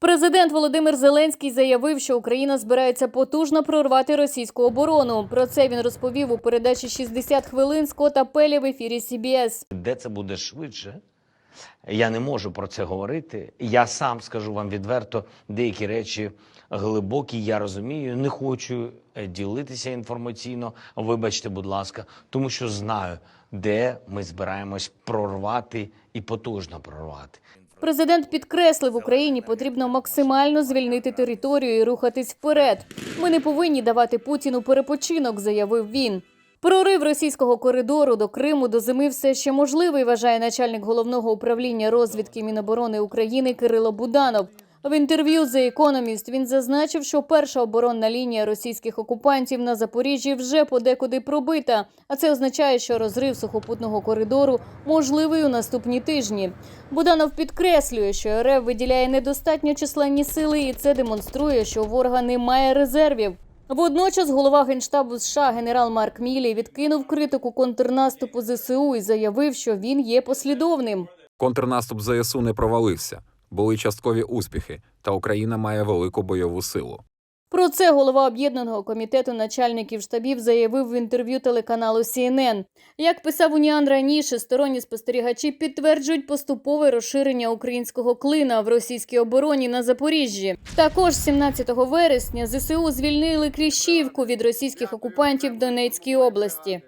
Президент Володимир Зеленський заявив, що Україна збирається потужно прорвати російську оборону. Про це він розповів у передачі «60 хвилин Скотта Пелі в ефірі CBS. Де це буде швидше? Я не можу про це говорити. Я сам скажу вам відверто, деякі речі глибокі, я розумію, не хочу е, ділитися інформаційно. Вибачте, будь ласка, тому що знаю, де ми збираємось прорвати і потужно прорвати. Президент підкреслив, Україні потрібно максимально звільнити територію і рухатись вперед. Ми не повинні давати Путіну перепочинок, заявив він. Прорив російського коридору до Криму до зими все ще можливий, вважає начальник головного управління розвідки Міноборони України Кирило Буданов. В інтерв'ю The Economist він зазначив, що перша оборонна лінія російських окупантів на Запоріжжі вже подекуди пробита, а це означає, що розрив сухопутного коридору можливий у наступні тижні. Буданов підкреслює, що РФ виділяє недостатньо численні сили, і це демонструє, що ворога немає резервів. Водночас голова генштабу США генерал Марк Мілі відкинув критику контрнаступу ЗСУ і заявив, що він є послідовним. Контрнаступ ЗСУ не провалився, були часткові успіхи, та Україна має велику бойову силу. Про це голова об'єднаного комітету начальників штабів заявив в інтерв'ю телеканалу CNN. Як писав Уніан раніше, сторонні спостерігачі підтверджують поступове розширення українського клина в російській обороні на Запоріжжі. Також 17 вересня ЗСУ звільнили Кліщівку від російських окупантів Донецькій області.